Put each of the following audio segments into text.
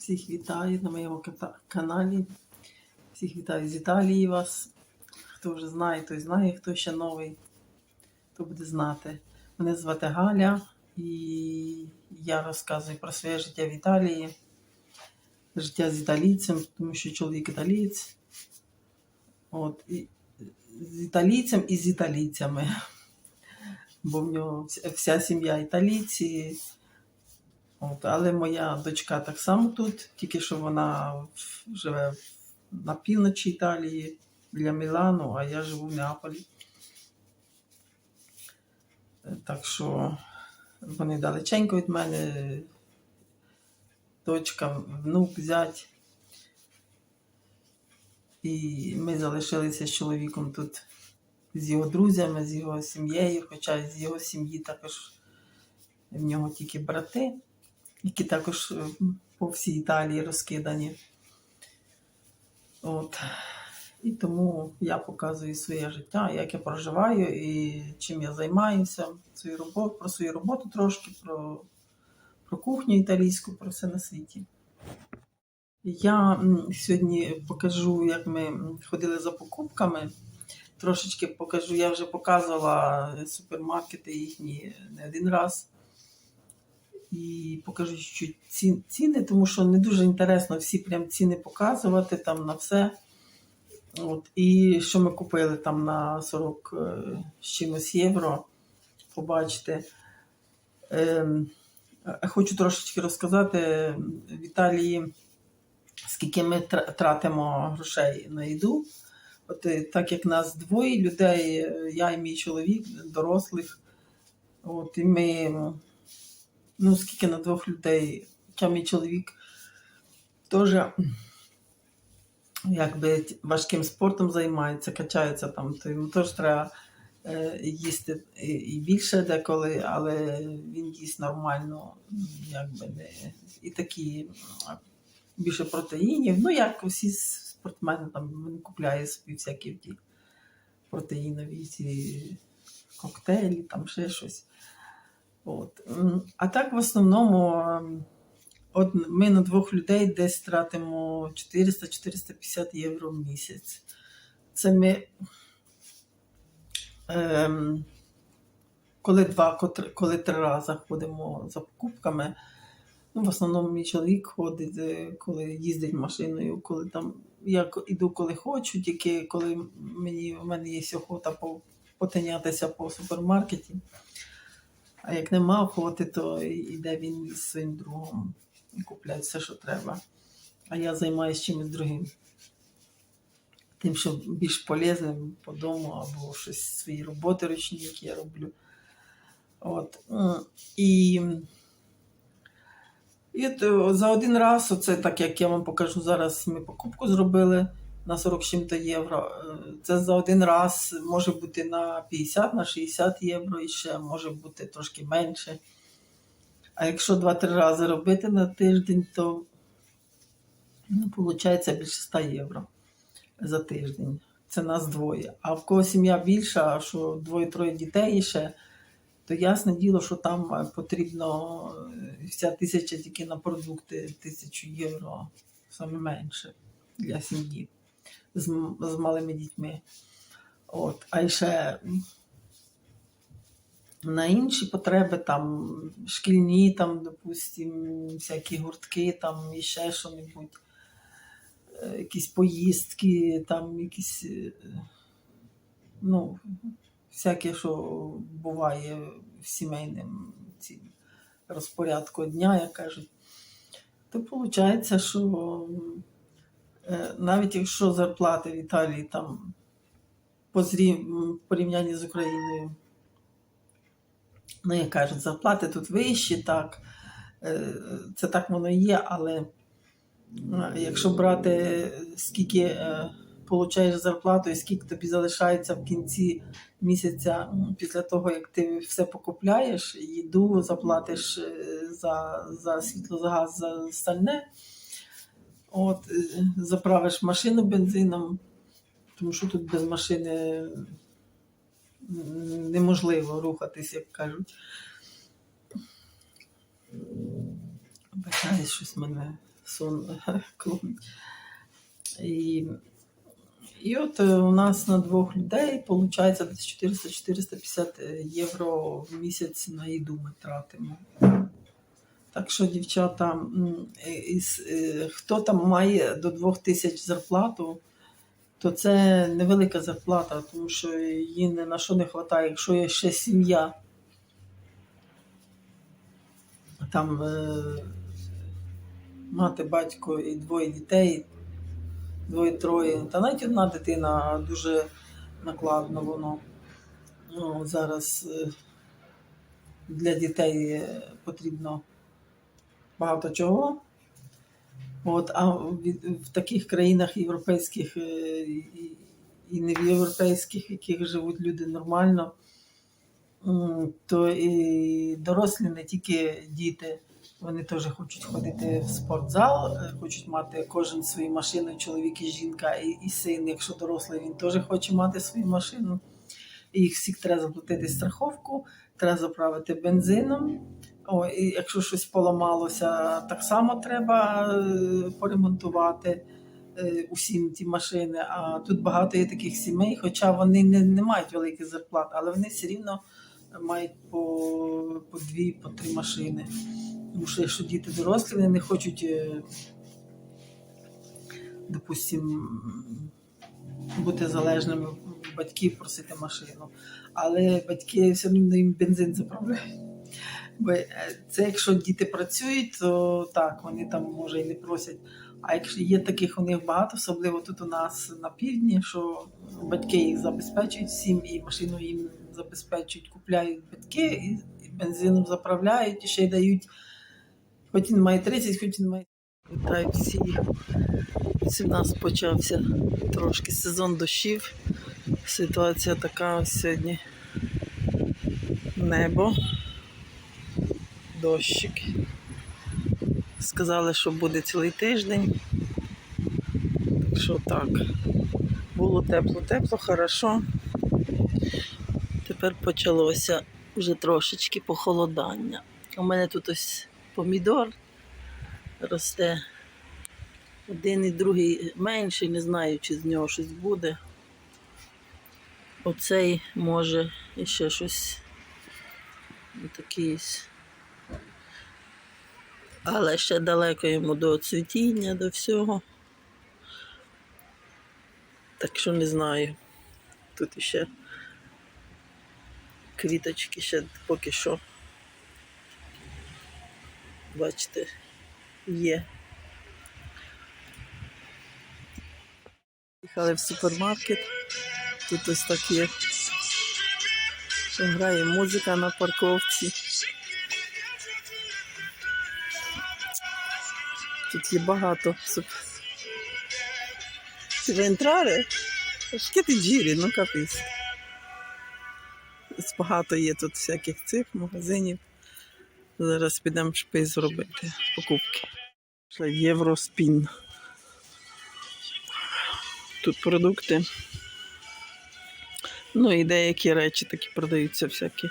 Всіх вітаю на моєму каналі. Всіх вітаю з Італії вас. Хто вже знає, той знає, хто ще новий, то буде знати. Мене звати Галя і я розказую про своє життя в Італії, життя з італійцем, тому що чоловік італієць. От, і, з італійцем і з італійцями. Бо в нього вся сім'я італійці. От, але моя дочка так само тут, тільки що вона живе на півночі Італії біля Мілану, а я живу в Неаполі. Е, Так що вони далеченько від мене. Дочка, внук, зять. І ми залишилися з чоловіком тут з його друзями, з його сім'єю, хоча з його сім'ї також в нього тільки брати, які також е, по всій Італії розкидані. От. І тому я показую своє життя, як я проживаю і чим я займаюся, свою роботу, про свою роботу трошки, про, про кухню італійську, про все на світі. Я сьогодні покажу, як ми ходили за покупками. Трошечки покажу, я вже показувала супермаркети їхні не один раз. І покажу що ці- ціни, тому що не дуже інтересно всі прям ціни показувати там на все. От, і що ми купили там на 40 е, з чимось євро, побачите. Ем, е, хочу трошечки розказати в Італії, скільки ми тратимо грошей на їду. От е, так як нас двоє людей, я і мій чоловік, дорослих, от і ми, ну скільки на двох людей, хоча мій чоловік теж якби важким спортом займається, качається там, то йому теж треба е, їсти і- і більше деколи, але він їсть нормально, якби не і такі більше протеїнів. Ну, як усі спортсмени там він купляє собі всякі ті протеїнові ці коктейлі, там ще щось. От. А так в основному. ем, От ми на двох людей десь тратимо 400-450 євро в місяць. Це ми, ем, коли два, коли три рази ходимо за покупками. Ну, в основному мій чоловік ходить, е, коли їздить машиною, коли там я іду, коли хочу, тільки коли мені, у мене є охота потинятися по супермаркеті. А як нема охоти, то йде він із своїм другом і купляє все, що треба. А я займаюся чимось другим. Тим, що більш полезним по дому або щось свої роботи ручні, які я роблю. От. І, і за один раз, оце так як я вам покажу зараз, ми покупку зробили на 40 чим-то євро. Е, Це за один раз може бути на 50, на 60 євро і ще може бути трошки менше. А якщо 2-3 рази робити на тиждень, то ну, виходить більше 100 євро за тиждень. Це нас двоє. А в кого сім'я більша, що двоє-троє дітей ще, то ясне діло, що там е, потрібно е, вся тисяча тільки на продукти, тисячу євро, саме менше для сім'ї з, з малими дітьми. От. А ще на інші потреби, там шкільні, там, допустим, всякі гуртки, там і ще що-небудь, е, якісь поїздки, там якісь, е, ну, всяке, що буває в сімейному розпорядку дня, як кажуть, то виходить, що навіть якщо зарплати в Італії там по порівнянні з Україною ну, як кажуть, зарплати тут вищі, так, е, це так воно є, але е, якщо брати, скільки е, получаєш зарплату і скільки тобі залишається в кінці місяця після того, як ти все покупляєш, їду, заплатиш е, за, за світло, за газ, за стальне, от, е, заправиш машину бензином, тому що тут без машини неможливо рухатись, як кажуть. Бачаю, щось мене сон клонить. І, і от е, у нас на двох людей виходить десь 400-450 євро в місяць на їду ми тратимо. Так що, дівчата, е, е, хто там має до 2000 зарплату, то це невелика зарплата, тому що їй ні на що не вистачає, якщо є ще сім'я. Там е, мати, батько і двоє дітей, двоє-троє. Та навіть одна дитина дуже накладно воно. Ну, зараз для дітей потрібно багато чого. От, а в таких країнах європейських е, і, і не в європейських, в яких живуть люди нормально, то і дорослі, не тільки діти, вони теж хочуть ходити в спортзал, е, хочуть мати кожен свою машину, чоловік і жінка, і, і син, якщо дорослий, він теж хоче мати свою машину. І їх всіх треба заплатити страховку, треба заправити бензином. О, і якщо щось поламалося, так само треба е, поремонтувати е, усім ті машини. А тут багато є таких сімей, хоча вони не, не мають великих зарплат, але вони все рівно мають по, по дві, по три машини. Тому що якщо діти дорослі, вони не хочуть, е, допустим, бути залежними батьків, просити машину. Але батьки все одно їм бензин заправляють. Бо е, це якщо діти працюють, то так, вони там може і не просять. А якщо є таких у них багато, особливо тут у нас на півдні, що батьки їх забезпечують всім, і машину їм забезпечують, купляють батьки, і бензином заправляють, і ще й дають, хоч він має 30, хоч він має. Вітаю всіх. У нас почався трошки сезон дощів. Ситуація така ось сьогодні. Небо дощик. Сказали, що буде цілий тиждень. Так що так. Було тепло-тепло, хорошо. Тепер почалося вже трошечки похолодання. У мене тут ось помідор росте. Один і другий менший, не знаю, чи з нього щось буде. Оцей може ще щось такий. Але ще далеко йому до цвітіння, до всього. Так що не знаю. Тут ще квіточки ще поки що. Бачите, є. Їхали в супермаркет. Тут ось так є. Грає музика на парковці. Тут є багато? Che ti giri, ну капець. Багато є тут всяких цих магазинів. Зараз підемо шпиз зробити покупки. Євроспін. Тут продукти. Ну і деякі речі такі продаються всякі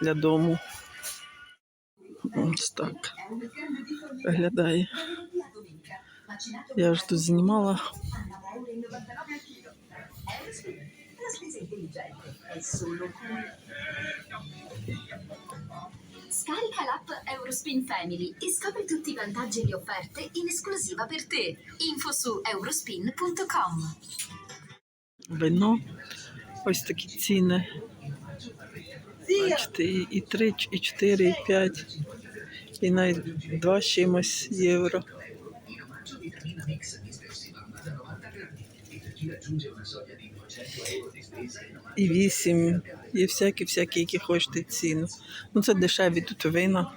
для дому. Ось так виглядає. Я ж тут знімала. Scarica l'app Eurospin Family e scopri tutti i vantaggi e le offerte in esclusiva per te. Info su eurospin.com. вино. Ось такі ціни. Бачите, і, і 3, і 4, і 5, і навіть 2 з чимось євро. І 8, і всякі, всякі, які хочете ціну. Ну це дешеві тут вина.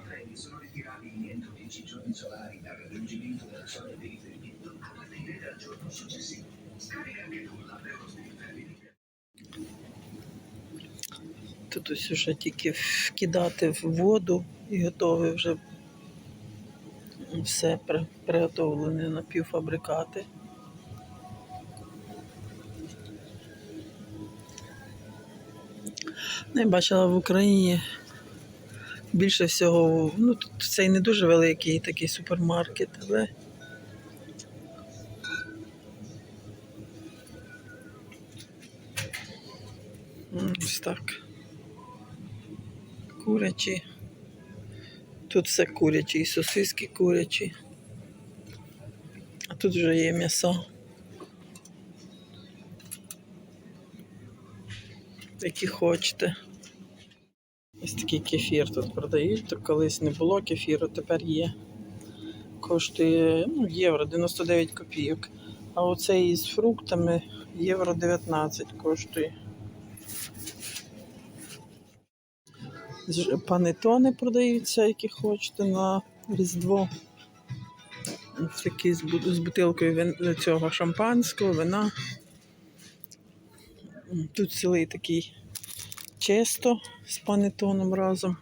Тут ось уже тільки вкидати в воду і готове вже все при- приготовлене напівфабрикати. Ну, не бачила в Україні. Більше всього, ну тут це цей не дуже великий такий супермаркет, але ось так. Курячі. Тут все курячі, і сосиски курячі, а тут вже є м'ясо. Які хочете. Ось такий кефір тут продають. То колись не було кефіру, тепер є. Коштує ну, євро 99 копійок. А оцей із фруктами євро 19 коштує. Панетони продаються, які хочете на Різдво. Ось Такі з, бутилкою цього шампанського, вина. Тут цілий такий често з панетоном разом.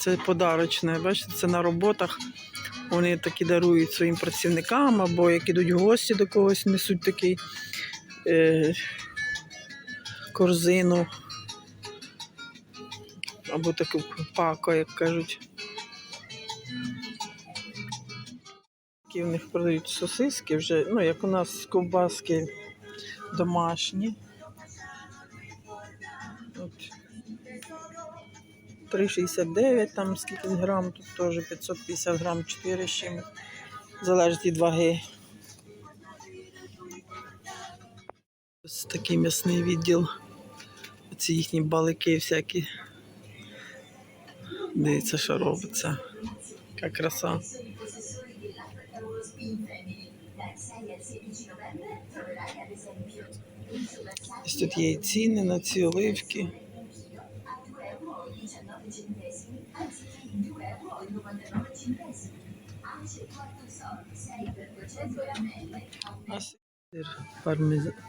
Це подарочне. Бачите, це на роботах. Вони такі дарують своїм працівникам або як ідуть гості до когось, несуть такий е, корзину або таку пако, як кажуть. Такі в них продають сосиски вже, ну, як у нас ковбаски домашні. 3,69 там скільки грам, тут теж 550 грам, 4 з чим. Залежить від ваги. Ось такий м'ясний відділ. Ці їхні балики всякі. Дивіться, що робиться. Яка краса. Ось тут є і ціни на ці оливки.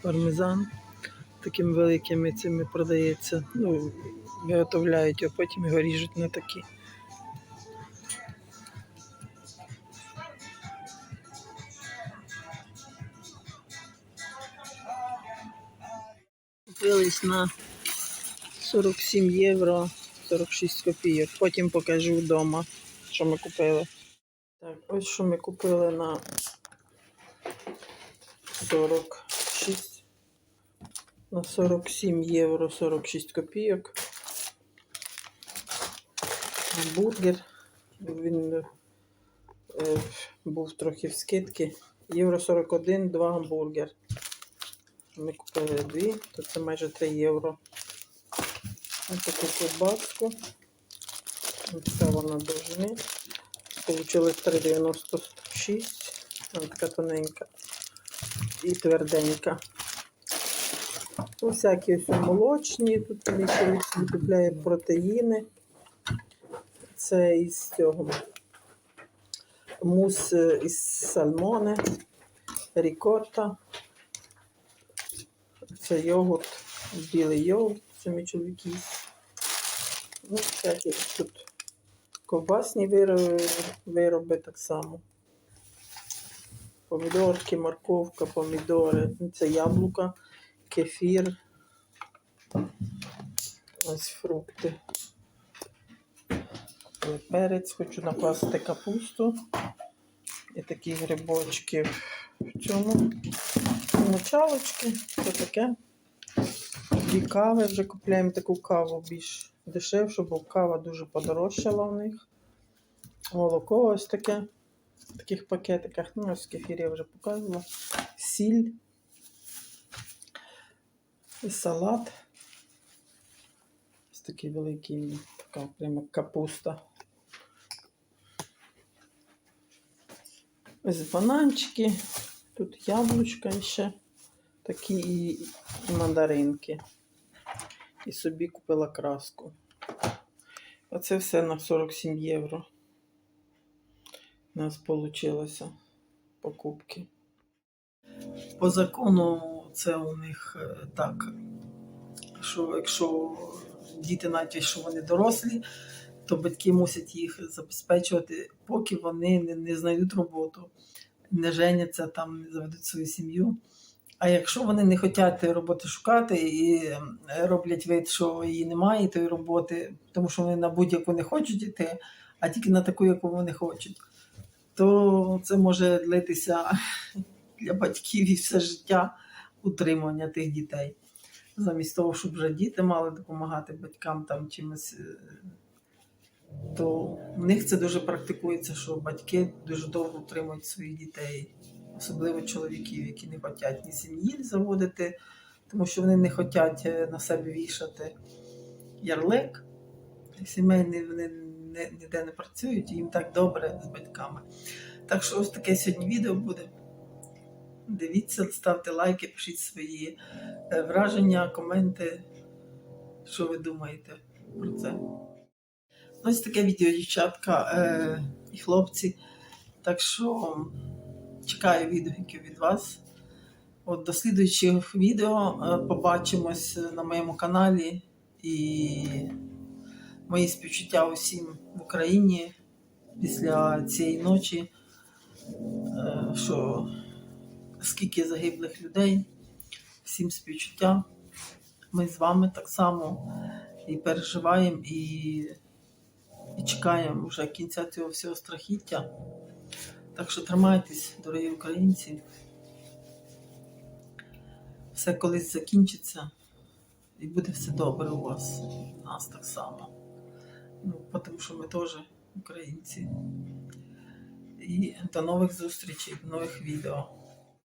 Пармезан такими великими цими продається. Ну, виготовляють, а потім його ріжуть на такі. Купились на 47 євро 46 копійок. Потім покажу вдома, що ми купили. Так, ось що ми купили на 46 на 47 євро 46 копійок. Бургер. Він е, був трохи в скидки. Євро 41, два гамбургер. Ми купили дві, то це майже 3 євро. Ось таку ковбаску. Така вона довжини. Получилось 3,96. Вона така тоненька і тверденька. Ну, всякі ось молочні, тут чоловік собі купляє протеїни. Це із цього мус е, із сальмони, рікотта. Це йогурт, білий йогурт, це мій чоловік. Ну, всякі тут ковбасні вироби, так само. Помідорки, морковка, помідори, ну, це яблука, кефір. Ось фрукти. Е, Перець, хочу накласти капусту. І такі грибочки в цьому. Мочалочки, це таке. Дві кави вже купляємо таку каву більш дешевшу, бо кава дуже подорожчала в них. Молоко ось таке. В таких пакетиках. Ну, ось кефір я вже показувала. Сіль. І салат. Ось такий великий, така прямо капуста. Ось бананчики. Тут яблучка ще такі і мандаринки. І собі купила краску. Оце все на 47 євро. У нас вийшло покупки. По закону це у них е, так, що якщо діти, навіть якщо вони дорослі, то батьки мусять їх забезпечувати, поки вони не, не знайдуть роботу, не женяться там, не заведуть свою сім'ю. А якщо вони не хочуть роботи шукати і е, роблять вид, що її немає, тої роботи, тому що вони на будь-яку не хочуть йти, а тільки на таку, яку вони хочуть, то це може длитися для батьків і все життя утримання тих дітей. замість того, щоб вже діти мали допомагати батькам там чимось, е, то в них це дуже практикується, що батьки дуже довго утримують своїх дітей, особливо чоловіків, які не хочуть ні сім'ї заводити, тому що вони не хочуть на себе вішати ярлик. Сімейні вони ніде не працюють, і їм так добре з батьками. Так що ось таке сьогодні відео буде. Дивіться, ставте лайки, пишіть свої е, враження, коменти, що ви думаєте про це. Ось таке відео, дівчатка е, і хлопці. Так що чекаю відгуків від вас. От до слідуючих відео е, побачимось на моєму каналі і мої співчуття усім в Україні після цієї ночі, е, що скільки загиблих людей, всім співчуття. Ми з вами так само і переживаємо, і, і чекаємо вже кінця цього всього страхіття. Так що тримайтесь, дорогі українці. Все колись закінчиться і буде все добре у вас, у нас так само. Ну, тому що ми теж українці. І до нових зустрічей, до нових відео.